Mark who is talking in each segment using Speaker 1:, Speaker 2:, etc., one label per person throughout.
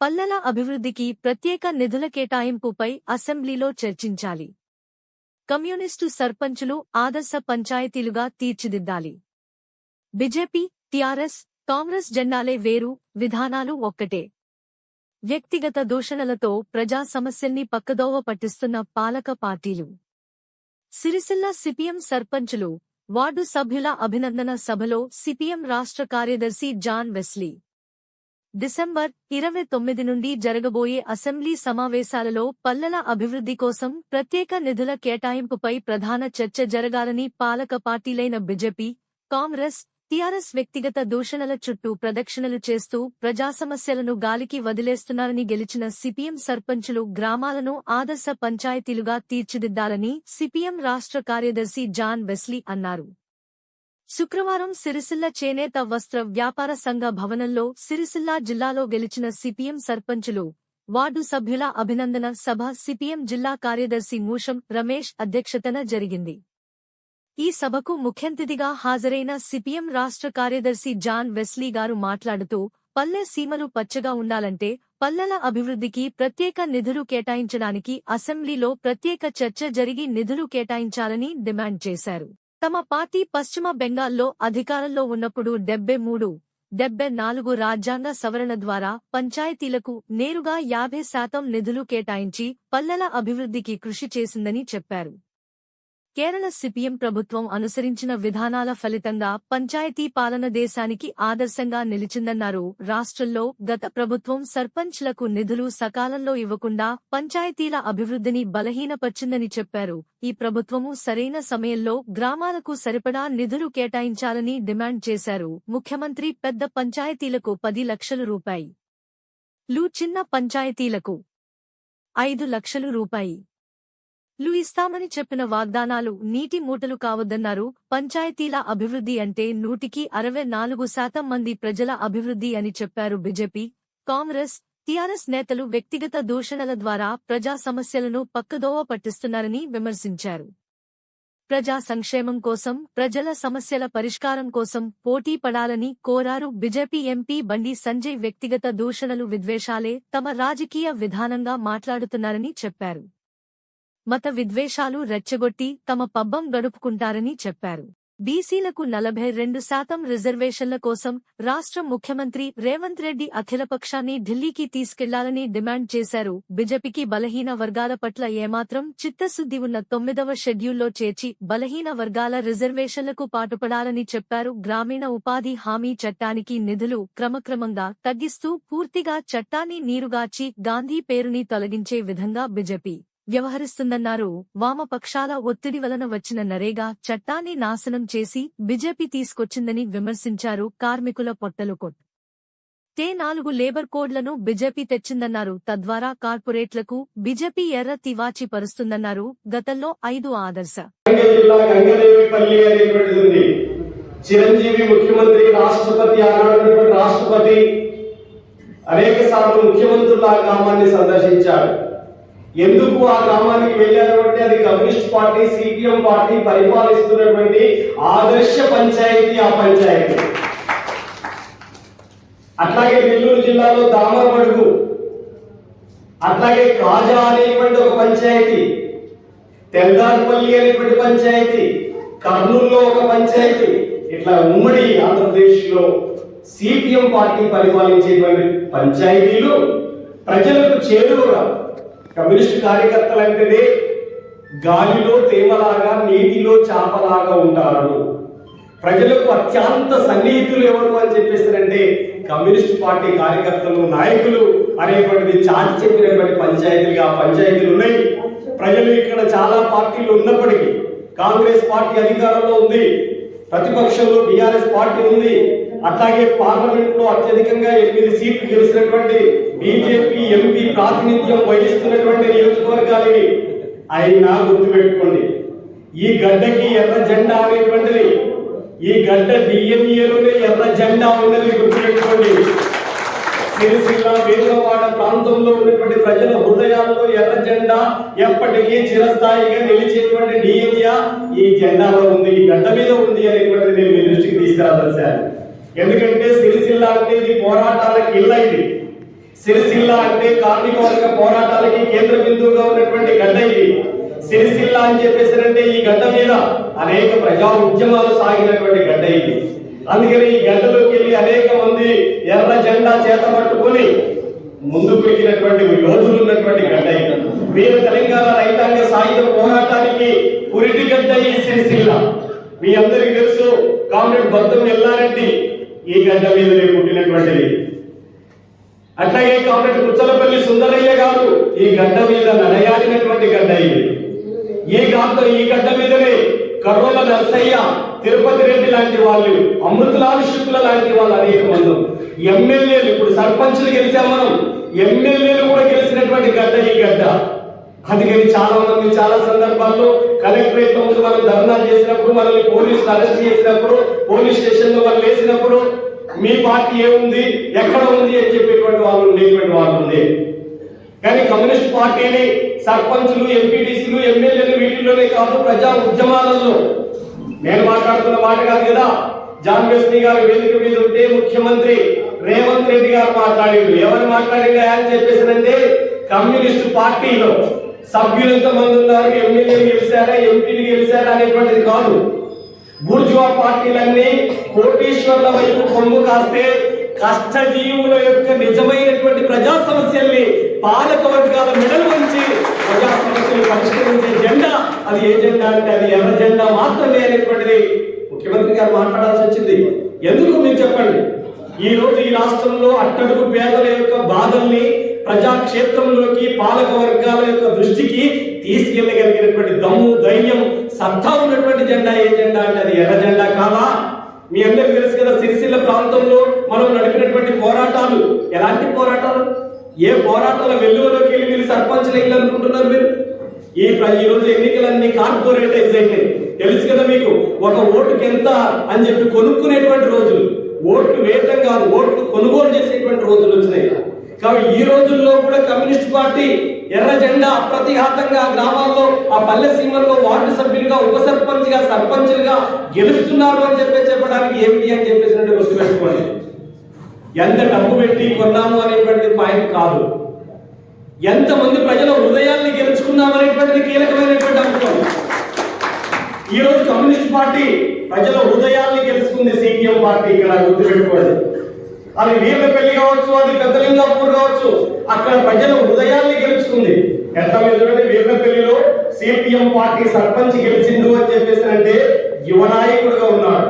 Speaker 1: పల్లెల అభివృద్ధికి ప్రత్యేక నిధుల కేటాయింపుపై అసెంబ్లీలో చర్చించాలి. కమ్యూనిస్టు సర్పంచులు ఆదర్శ పంచాయతీలుగా తీర్చిదిద్దాలి. బిజెపి టిఆర్ఎస్ కాంగ్రెస్ జెండాలే వేరు విధానాలు ఒక్కటే. వ్యక్తిగత దూషణలతో ప్రజా సమస్యల్ని పక్కదోవ పట్టిస్తున్న పాలక పార్టీలు. సిరిసిల్ల సిపిఎం సర్పంచులు వార్డు సభ్యుల అభినందన సభలో సిపిఎం రాష్ట్ర కార్యదర్శి జాన్ వెస్లీ డిసెంబర్ ఇరవై తొమ్మిది నుండి జరగబోయే అసెంబ్లీ సమావేశాలలో పల్లెల అభివృద్ధి కోసం ప్రత్యేక నిధుల కేటాయింపుపై ప్రధాన చర్చ జరగాలని పాలక పార్టీలైన బీజేపీ కాంగ్రెస్ టీఆర్ఎస్ వ్యక్తిగత దూషణల చుట్టూ ప్రదక్షిణలు చేస్తూ ప్రజా సమస్యలను గాలికి వదిలేస్తున్నారని గెలిచిన సిపిఎం సర్పంచులు గ్రామాలను ఆదర్శ పంచాయతీలుగా తీర్చిదిద్దాలని సిపిఎం రాష్ట్ర కార్యదర్శి జాన్ వెస్లీ అన్నారు. శుక్రవారం సిరిసిల్ల చేనేత వస్త్ర వ్యాపార సంఘ భవనంలో సిరిసిల్ల జిల్లాలో గెలిచిన సిపిఎం సర్పంచులు వార్డు సభ్యుల అభినందన సభ సిపిఎం జిల్లా కార్యదర్శి మూషం రమేష్ అధ్యక్షతన జరిగింది. ఈ సభకు ముఖ్యంతిథిగా హాజరైన సిపిఎం రాష్ట్ర కార్యదర్శి జాన్ వెస్లీ గారు మాట్లాడుతూ పల్లె సీమలు పచ్చగా ఉండాలంటే పల్లెల అభివృద్ధికి ప్రత్యేక నిధులు కేటాయించడానికి అసెంబ్లీలో ప్రత్యేక చర్చ జరిగి నిధులు కేటాయించాలని డిమాండ్ చేశారు. తమ పార్టీ పశ్చిమ బెంగాల్లో అధికారంలో ఉన్నప్పుడు డెబ్బై మూడు డెబ్బై నాలుగు రాజ్యాంగ సవరణ ద్వారా పంచాయతీలకు నేరుగా యాభై శాతం నిధులు కేటాయించి పల్లెల అభివృద్ధికి కృషి చేసిందని చెప్పారు. కేరళ సిపిఎం ప్రభుత్వం అనుసరించిన విధానాల ఫలితంగా పంచాయతీ పాలన దేశానికి ఆదర్శంగా నిలిచిందన్నారు. రాష్ట్రంలో గత ప్రభుత్వం సర్పంచ్లకు నిధులు సకాలంలో ఇవ్వకుండా పంచాయతీల అభివృద్ధిని బలహీనపర్చిందని చెప్పారు. ఈ ప్రభుత్వము సరైన సమయంలో గ్రామాలకు సరిపడా నిధులు కేటాయించాలని డిమాండ్ చేశారు. ముఖ్యమంత్రి పెద్ద పంచాయతీలకు పది లక్షల రూపాయి. లు చిన్న పంచాయతీలకు ఐదు లక్షలు రూపాయి. లు ఇస్తామని చెప్పిన వాగ్దానాలు నీటి మూటలు కావద్దన్నారు. పంచాయతీల అభివృద్ధి అంటే నూటికి అరవై నాలుగు శాతం మంది ప్రజల అభివృద్ధి అని చెప్పారు బీజేపీ కాంగ్రెస్ టీఆర్ఎస్ నేతలు వ్యక్తిగత దూషణల ద్వారా ప్రజా సమస్యలను పక్కదోవ పట్టిస్తున్నారని విమర్శించారు. ప్రజా సంక్షేమం కోసం ప్రజల సమస్యల పరిష్కారం కోసం పోటీ పడాలని కోరారు బీజేపీ ఎంపీ బండి సంజయ్ వ్యక్తిగత దూషణలు విద్వేషాలే తమ రాజకీయ విధానంగా మాట్లాడుతున్నారని చెప్పారు. మత విద్వేషాలు రెచ్చగొట్టి తమ పబ్బం గడుపుకుంటారని చెప్పారు. బీసీలకు నలభై రెండు శాతం రిజర్వేషన్ల కోసం రాష్ట్ర ముఖ్యమంత్రి రేవంత్ రెడ్డి అఖిలపక్షాన్ని ఢిల్లీకి తీసుకెళ్ళాలని డిమాండ్ చేశారు. బీజేపీకి బలహీన వర్గాల పట్ల ఏమాత్రం చిత్తశుద్ధి ఉన్న తొమ్మిదవ షెడ్యూల్లో చేర్చి బలహీన వర్గాల రిజర్వేషన్లకు పాటుపడాలని చెప్పారు. గ్రామీణ ఉపాధి హామీ చట్టానికి నిధులు క్రమక్రమంగా తగ్గిస్తూ పూర్తిగా చట్టాన్ని నీరుగాచి గాంధీ పేరుని తొలగించే విధంగా బీజేపీ వ్యవహరిస్తుందన్నారు. వామపక్షాల ఒత్తిడి వలన వచ్చిన నరేగా చట్టాన్ని నాశనం చేసి బీజేపీ తీసుకొచ్చిందని విమర్శించారు కార్మికుల పొట్టలు కొట్. టే నాలుగు లేబర్ కోడ్లను బీజేపీ తెచ్చిందన్నారు. తద్వారా కార్పొరేట్లకు బీజేపీ ఎర్ర తివాచి పరుస్తుందన్నారు గతంలో ఐదు ఆదర్శ.
Speaker 2: చిరంజీవి ముఖ్యమంత్రి రాష్ట్రపతి ఆనాడున్నటువంటి రాష్ట్రపతి అనేక సార్లు ముఖ్యమంత్రులు ఆ గ్రామాన్ని సందర్శించాడు ఎందుకు ఆ గ్రామానికి వెళ్ళారు అంటే అది కమ్యూనిస్ట్ పార్టీ సిపిఎం పార్టీ పరిపాలిస్తున్నటువంటి ఆదర్శ పంచాయతీ ఆ పంచాయతీ. అట్లాగే నెల్లూరు జిల్లాలో దామరపడుగు అట్లాగే కాజా అనేటువంటి ఒక పంచాయతీ తెల్దార్పల్లి అనేటువంటి పంచాయతీ కర్నూలులో ఒక పంచాయతీ ఇట్లా ఉమ్మడి ఆంధ్రప్రదేశ్లో సిపిఎం పార్టీ పరిపాలించేటువంటి పంచాయతీలు ప్రజలకు చేరువగా కమ్యూనిస్ట్ కార్యకర్తలు అంటేనే గాలిలో తేమలాగా నీటిలో చాపలాగా ఉంటారు. ప్రజలకు అత్యంత సన్నిహితులు ఎవరు అని చెప్పేసారంటే కమ్యూనిస్ట్ పార్టీ కార్యకర్తలు నాయకులు అనేటువంటిది చాటి చెప్పినటువంటి పంచాయతీలుగా పంచాయతీలు ఉన్నాయి. ప్రజలు ఇక్కడ చాలా పార్టీలు ఉన్నప్పటికీ కాంగ్రెస్ పార్టీ అధికారంలో ఉంది. ప్రతిపక్షంలో బీఆర్ఎస్ పార్టీ ఉంది. అట్లాగే పార్లమెంట్లో అత్యధికంగా ఎనిమిది సీట్లు గెలిచినటువంటి బీజేపీ ఎంపీ ప్రాతినిధ్యం వహిస్తున్నటువంటి నియోజకవర్గాలు ఇవి. అయినా గుర్తుపెట్టుకోండి ఈ గడ్డకి ఎర్ర జెండా అనేటువంటిది ఈ గడ్డ డిఎన్ఏలోనే ఎర్ర జెండా ఉన్నది గుర్తుపెట్టుకోండి. సిరిసిల్ల ప్రాంతంలో ఉన్నటువంటి ప్రజల హృదయాల్లో ఎర్ర జెండా ఎప్పటికీ చిరస్థాయిగా నిలిచేటువంటి నియమియా ఈ జెండాలో ఉంది ఈ గడ్డ మీద ఉంది అనేటువంటిది నేను మీ దృష్టికి తీసుకురాదలిశాను ఎందుకంటే సిరిసిల్ల అంటే ఇది పోరాటాలకు ఇల్ల ఇది. సిరిసిల్ల అంటే కార్మిక వర్గ పోరాటాలకి కేంద్ర బిందువుగా ఉన్నటువంటి గడ్డ ఇది. సిరిసిల్ల అని చెప్పేసారంటే ఈ గడ్డ మీద అనేక ప్రజా ఉద్యమాలు సాగినటువంటి గడ్డ ఇది. అందుకని ఈ గడ్డలోకి వెళ్ళి అనేక మంది ఎర్ర జెండా చేత పట్టుకొని ముందుకు ఎక్కినటువంటి యోధులు ఉన్నటువంటి గడ్డ మీరు తెలంగాణ రైతాంగ సాయుధ పోరాటానికి పురిటి గడ్డ ఈ సిరిసిల్ల. మీ అందరికీ తెలుసు కామ్రేడ్ భక్తం ఎల్లారెడ్డి ఈ గడ్డ మీదనే పుట్టినటువంటిది. అట్లాగే కామ్రేడ్ కుచ్చలపల్లి సుందరయ్య గారు ఈ గడ్డ మీద నడయాడినటువంటి గడ్డ ఇది. ఈ గడ్డ ఈ గడ్డ మీదనే కర్రోల నర్సయ్య తిరుపతి రెడ్డి లాంటి వాళ్ళు అమృతలాలు శుక్ల లాంటి వాళ్ళు అనేక మంది ఎమ్మెల్యేలు ఇప్పుడు సర్పంచులు గెలిచాం మనం. ఎమ్మెల్యేలు కూడా గెలిచినటువంటి గడ్డ ఈ గడ్డ. అందుకని చాలా మంది చాలా సందర్భాల్లో కలెక్టరేట్లో ముందు మనం ధర్నా చేసినప్పుడు మనల్ని పోలీసులు అరెస్ట్ చేసినప్పుడు పోలీస్ స్టేషన్లో వాళ్ళు వేసినప్పుడు మీ పార్టీ ఏముంది? ఎక్కడ ఉంది? అని చెప్పేటువంటి వాళ్ళు ఉండేటువంటి వాళ్ళు ఉంది కానీ కమ్యూనిస్ట్ పార్టీని సర్పంచులు ఎంపీటీసీలు ఎమ్మెల్యేలు వీటిల్లోనే కాదు ప్రజా ఉద్యమాలలో. నేను మాట్లాడుతున్న మాట కాదు కదా జాన్ బెస్ని గారు వేదిక మీద ఉంటే ముఖ్యమంత్రి రేవంత్ రెడ్డి గారు మాట్లాడిండు. ఎవరు మాట్లాడిండు అని చెప్పేసినంటే కమ్యూనిస్ట్ పార్టీలో సభ్యులు ఎంతమంది ఉన్నారు? ఎమ్మెల్యేలు గెలిచారా? ఎంపీలు గెలిచారా అనేటువంటిది కాదు. బూర్జువా పార్టీలన్నీ కోటీశ్వర్ల వైపు కొమ్ము కాస్తే కష్టజీవుల యొక్క నిజమైనటువంటి ప్రజా సమస్యల్ని పాలక వర్గాల మెడలు ఉంచి ప్రజా సమస్యలు పరిష్కరించే జెండా అది ఏ జెండా అంటే అది ఎర్ర జెండా మాత్రమే అనేటువంటిది ముఖ్యమంత్రి గారు మాట్లాడాల్సి వచ్చింది. ఎందుకు మీరు చెప్పండి? ఈ రోజు ఈ రాష్ట్రంలో అట్టడుగు పేదల యొక్క బాధల్ని ప్రజాక్షేత్రంలోకి పాలక వర్గాల యొక్క దృష్టికి తీసుకెళ్ళగలిగినటువంటి దమ్ము ధైర్యం సత్తా ఉన్నటువంటి జెండా ఏ జెండా అంటే అది ఎర్ర జెండా కాదా? మీ అందరికీ తెలుసు కదా సిరిసిల్ల ప్రాంతంలో మనం నడిపినటువంటి పోరాటాలు. ఎలాంటి పోరాటాలు? ఏ పోరాటాల వెలుగులోకి వెళ్ళి మీరు సర్పంచ్లు వేయాలనుకుంటున్నారు మీరు? ఈ ప్ర- ఈ రోజు ఎన్నికలన్నీ కార్పొరేటైజ్ అయినాయి. తెలుసు కదా మీకు ఒక ఓటుకి ఎంత అని చెప్పి కొనుక్కునేటువంటి రోజులు. ఓట్లు వేయటం కాదు ఓట్లు కొనుగోలు చేసేటువంటి రోజులు వచ్చినాయి. కాబట్టి ఈ రోజుల్లో కూడా కమ్యూనిస్ట్ పార్టీ ఎర్ర జెండా అప్రతిఘాతంగా గ్రామాల్లో ఆ పల్లె సీమల్లో వార్డు సభ్యులుగా ఉప సర్పంచ్గా సర్పంచ్లుగా గెలుస్తున్నారు అని చెప్పి చెప్పడానికి ఏమిటి అని చెప్పేసినట్టు గుర్తుపెట్టుకోండి. ఎంత డబ్బు పెట్టి కొన్నాము అనేటువంటి పాయింట్ కాదు. ఎంతమంది ప్రజల హృదయాల్ని గెలుచుకున్నాం అనేటువంటిది కీలకమైనటువంటి అంశం. ఈ రోజు కమ్యూనిస్ట్ పార్టీ ప్రజల హృదయాల్ని గెలుచుకుంది సిపిఎం పార్టీ ఇక్కడ గుర్తుపెట్టుకోండి. అది వీర్లపల్లి కావచ్చు అది పెద్దలింగాపూర్ కావచ్చు అక్కడ ప్రజల హృదయాల్ని గెలుచుకుంది. ఎంత మీరు వీళ్ళ పెళ్ళిలో సిపిఎం పార్టీ సర్పంచ్ గెలిచిండు అని చెప్పేసి అంటే యువనాయకుడుగా ఉన్నాడు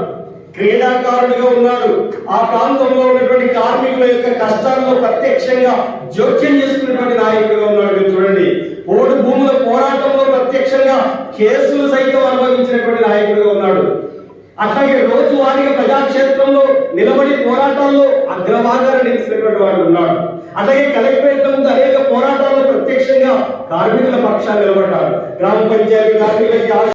Speaker 2: క్రీడాకారుడిగా ఉన్నాడు. ఆ ప్రాంతంలో ఉన్నటువంటి కార్మికుల యొక్క కష్టాల్లో ప్రత్యక్షంగా జోక్యం చేసుకున్నటువంటి నాయకుడిగా ఉన్నాడు. మీరు చూడండి పోడు భూముల పోరాటంలో ప్రత్యక్షంగా కేసులు సైతం అనుభవించినటువంటి నాయకుడిగా ఉన్నాడు. అట్లాగే రోజువారీగా ప్రజాక్షేత్రంలో నిలబడి పోరాటాల్లో అగ్రభాగాన నిలిచినటువంటి వాడు ఉన్నాడు. అలాగే కలెక్టరేట్ ముందు అనేక పోరాటాల్లో ప్రత్యక్షంగా కార్మికుల పక్షాన్ని నిలబడ్డారు గ్రామ పంచాయతీ కార్మికులకి